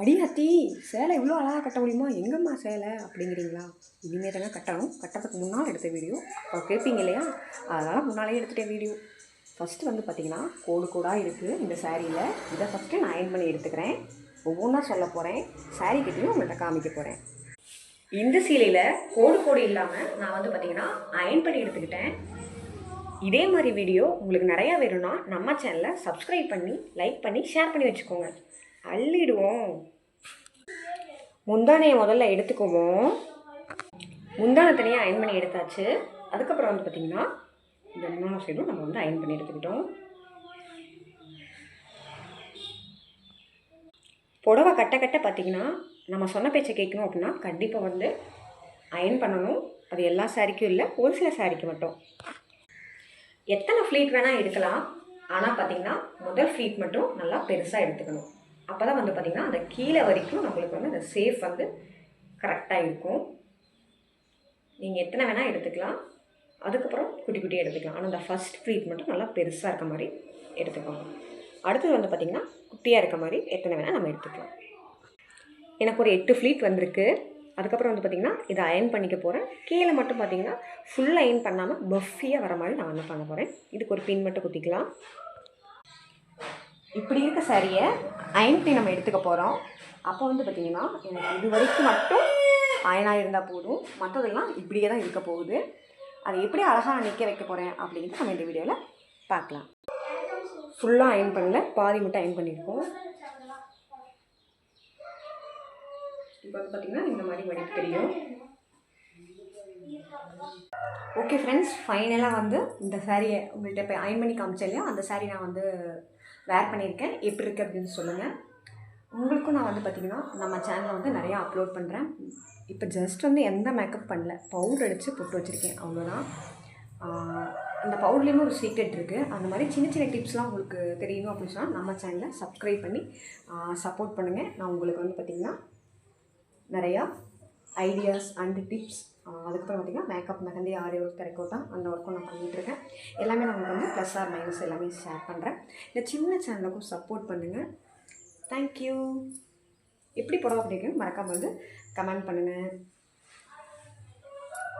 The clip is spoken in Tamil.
அடியாத்தி சேலை இவ்வளோ அழகாக கட்ட முடியுமா? எங்கம்மா சேலை? அப்படிங்கிறீங்களா? இனிமேல் தானே கட்டணும். கட்டறதுக்கு முன்னால் எடுத்த வீடியோ. அப்போ கேட்பீங்க இல்லையா? அதனால் முன்னாலே எடுத்துட்டேன் வீடியோ. ஃபஸ்ட்டு வந்து பார்த்தீங்கன்னா கோடு கோடாக இருக்குது இந்த சாரியில். இதை ஃபஸ்ட்டு நான் அயன் பண்ணி எடுத்துக்கிறேன். ஒவ்வொன்றா சொல்ல போகிறேன் சாரீ கிட்டேயும் உங்கள்கிட்ட காமிக்க போகிறேன் இந்த சீலையில் கோடு கோடு இல்லாமல் நான் வந்து பார்த்தீங்கன்னா அயன் பண்ணி எடுத்துக்கிட்டேன். இதே மாதிரி வீடியோ உங்களுக்கு நிறையா வேணும்னா நம்ம சேனலை சப்ஸ்கிரைப் பண்ணி லைக் பண்ணி ஷேர் பண்ணி வச்சுக்கோங்க. அள்ளிடுவோம். முந்தானையை முதல்ல எடுத்துக்குவோம். முந்தானை தனியாக அயன் பண்ணி எடுத்தாச்சு. அதுக்கப்புறம் வந்து பார்த்திங்கன்னா இந்த முன்னாள் சைடும் நம்ம வந்து அயன் பண்ணி எடுத்துக்கிட்டோம். புடவை கட்ட கட்ட பார்த்திங்கன்னா நம்ம சொன்ன பேச்சை கேட்கணும் அப்படின்னா கண்டிப்பாக வந்து அயன் பண்ணணும். அது எல்லா சாரிக்கும் இல்லை ஒரு சில சாரிக்கு மட்டும். எத்தனை ஃப்ளீட் வேணால் எடுக்கலாம். ஆனால் பார்த்திங்கன்னா முதல் ஃப்ளீட் மட்டும் நல்லா பெருசாக எடுத்துக்கணும். அப்போ தான் வந்து பார்த்திங்கன்னா அந்த கீழே வரைக்கும் நம்மளுக்கு வந்து அந்த சேஃப் வந்து கரெக்டாக இருக்கும். நீங்கள் எத்தனை வேணால் எடுத்துக்கலாம். அதுக்கப்புறம் குட்டி குட்டியாக எடுத்துக்கலாம். ஆனால் அந்த ஃபஸ்ட் ஃப்ளீட் மட்டும் நல்லா பெருசாக இருக்க மாதிரி எடுத்துக்கோங்க. அடுத்தது வந்து பார்த்திங்கன்னா குட்டியாக இருக்க மாதிரி எத்தனை வேணால் நம்ம எடுத்துக்கலாம். எனக்கு ஒரு எட்டு ஃப்ளீட் வந்திருக்கு. அதுக்கப்புறம் வந்து பார்த்திங்கன்னா இதை அயன் பண்ணிக்க போகிறேன் கீழே மட்டும் பார்த்திங்கன்னா ஃபுல் அயன் பண்ணாமல் பஃபியாக வர மாதிரி நான் வந்து பண்ண போகிறேன் இதுக்கு ஒரு பின் மட்டும் குத்திக்கலாம். இப்படி இருக்க சாரியை அயன் நம்ம எடுத்துக்க போகிறோம் அப்போ வந்து பார்த்திங்கன்னா எனக்கு இது வரைக்கும் மட்டும் அயனாக இருந்தால் போதும். மற்றதெல்லாம் இப்படியே தான் இருக்க போகுது. அதை எப்படி அழகாக நான் நிற்க வைக்க போகிறேன் அப்படின்ட்டு நம்ம இந்த வீடியோவில் பார்க்கலாம். ஃபுல்லாக அயன் பண்ணல. பாதி மட்டும் அயன் பண்ணியிருக்கோம் இப்போ வந்து பார்த்திங்கன்னா இந்த மாதிரி வடிப்பு தெரியும். ஓகே ஃப்ரெண்ட்ஸ் ஃபைனலாக வந்து இந்த சாரியை உங்கள்கிட்ட இப்போ அயன் பண்ணி காமிச்சேன் இல்லையா? அந்த சாரீ நான் வந்து வேர் பண்ணியிருக்கேன். எப்படி இருக்குது அப்படின்னு சொல்லுங்கள் உங்களுக்கும் நான் வந்து பார்த்திங்கன்னா நம்ம சேனலில் வந்து நிறையா அப்லோட் பண்ணுறேன் இப்போ ஜஸ்ட் வந்து எந்த மேக்கப் பண்ணல. பவுடர் அடித்து போட்டு வச்சுருக்கேன். அவ்வளோதான் அந்த பவுடர்லேயுமே ஒரு சீக்ரெட் இருக்குது அந்த மாதிரி சின்ன சின்ன டிப்ஸ்லாம் உங்களுக்கு தெரியணும் அப்படின்னு சொன்னால் நம்ம சேனலை சப்ஸ்கிரைப் பண்ணி சப்போர்ட் பண்ணுங்கள் நான் உங்களுக்கு வந்து பார்த்திங்கன்னா நிறையா ஐடியாஸ் அண்ட் டிப்ஸ் அதுக்கப்புறம் பார்த்திங்கன்னா மேக்கப் மெஹந்தி ஆரி ஒர்க் திரைக்கோட்டா அந்த ஒர்க்கும் நான் பண்ணிகிட்ருக்கேன் எல்லாமே நான் உங்களுக்கு வந்து ப்ளஸ் ஆர் மைனஸ் எல்லாமே ஷேர் பண்ணுறேன் இந்த சின்ன சேனலுக்கும் சப்போர்ட் பண்ணுங்கள் தேங்க்யூ எப்படி புடவை பிடிக்கும் மறக்காமல் வந்து கமெண்ட் பண்ணுங்கள்